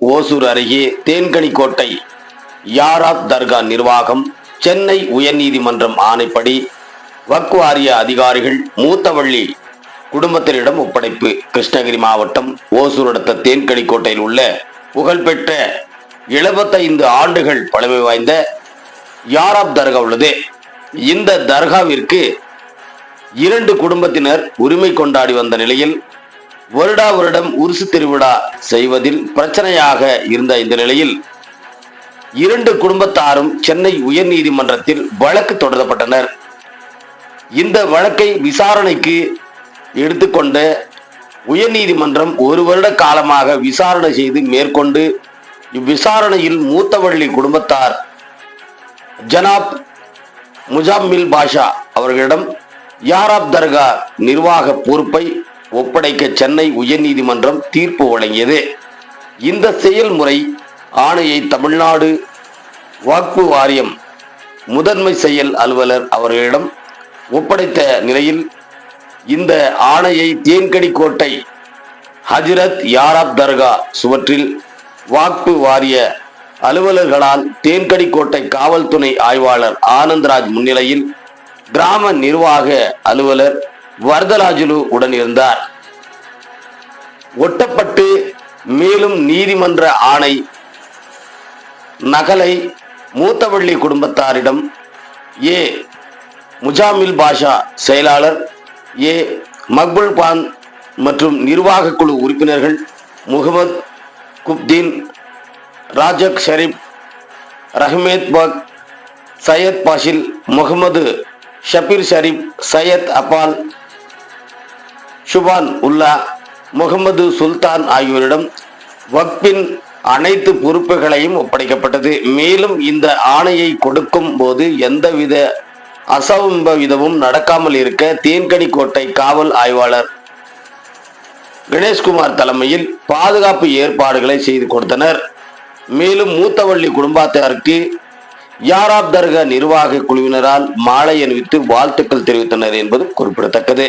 ஓசூர் அருகே தேன்கனிக்கோட்டை யாராத் தர்கா நிர்வாகம் சென்னை உயர்நீதிமன்றம் ஆணைப்படி வக்ஃப் வாரிய அதிகாரிகள் மூத்தவள்ளி குடும்பத்தினரிடம் ஒப்படைப்பு. கிருஷ்ணகிரி மாவட்டம் ஓசூர் அடுத்த தேன்கனிக்கோட்டையில் உள்ள புகழ்பெற்ற 75 ஆண்டுகள் பழமை வாய்ந்த யாராப் தர்கா உள்ளது. இந்த தர்காவிற்கு இரண்டு குடும்பத்தினர் உரிமை கொண்டாடி வந்த நிலையில் வருடா வருடம் உருசு திருவிழா செய்வதில் பிரச்சனையாக இருந்த இந்த நிலையில் இரண்டு குடும்பத்தாரும் சென்னை உயர்நீதிமன்றத்தில் வழக்கு தொடரப்பட்டனர். இந்த வழக்கை விசாரணைக்கு எடுத்துக்கொண்ட உயர்நீதிமன்றம் ஒரு வருட காலமாக விசாரணை செய்து மேற்கொண்டு இவ்விசாரணையில் மூத்தவள்ளி குடும்பத்தார் ஜனாப் முஜாமில் பாஷா அவர்களிடம் யாராப் தர்கா? நிர்வாக பொறுப்பை ஒப்படைக்க சென்னை உயர்நீதிமன்றம் தீர்ப்பு வழங்கியது. இந்த செயல்முறை ஆணையை தமிழ்நாடு வாக்பு வாரியம் முதன்மை செயல் அலுவலர் அவர்களிடம் ஒப்படைத்த நிலையில் இந்த ஆணையை தேன்கடி கோட்டை ஹஜ்ரத் யாராப் தர்கா சுவற்றில் வாக்பு வாரிய அலுவலர்களால் தேன்கடிக்கோட்டை காவல்துணை ஆய்வாளர் ஆனந்த்ராஜ் முன்னிலையில் கிராம நிர்வாக அலுவலர் வரதராஜுலு உடன் இருந்தார் ஒட்டப்பட்டு மேலும் நீதிமன்ற ஆணை நகலை மூத்தவள்ளி குடும்பத்தாரிடம் ஏ. முஜாமில் பாஷா செயலாளர் ஏ. மக்புல் பான் மற்றும் நிர்வாக குழு உறுப்பினர்கள் முகமது குப்தீன் ராஜக் ஷரீப் ரஹ்மேத் பக் சையத் பாஷில் முகமது ஷபீர் ஷரீப் சையத் அபால் ஷுபான் உல்லா முகமது சுல்தான் ஆகியோரிடம் வக்பின் அனைத்து பொறுப்புகளையும் ஒப்படைக்கப்பட்டது. மேலும் இந்த ஆணையை கொடுக்கும் போது எந்தவித அசம்பவிதமும் நடக்காமல் இருக்க தேன்கனி கோட்டை காவல் ஆய்வாளர் கணேஷ்குமார் தலைமையில் பாதுகாப்பு ஏற்பாடுகளை செய்து கொடுத்தனர். மேலும் மூத்தவள்ளி குடும்பத்தாருக்கு யாராப் தர்கா நிர்வாக குழுவினரால் மாலை அணிவித்து வாழ்த்துக்கள் தெரிவித்தனர் என்பது குறிப்பிடத்தக்கது.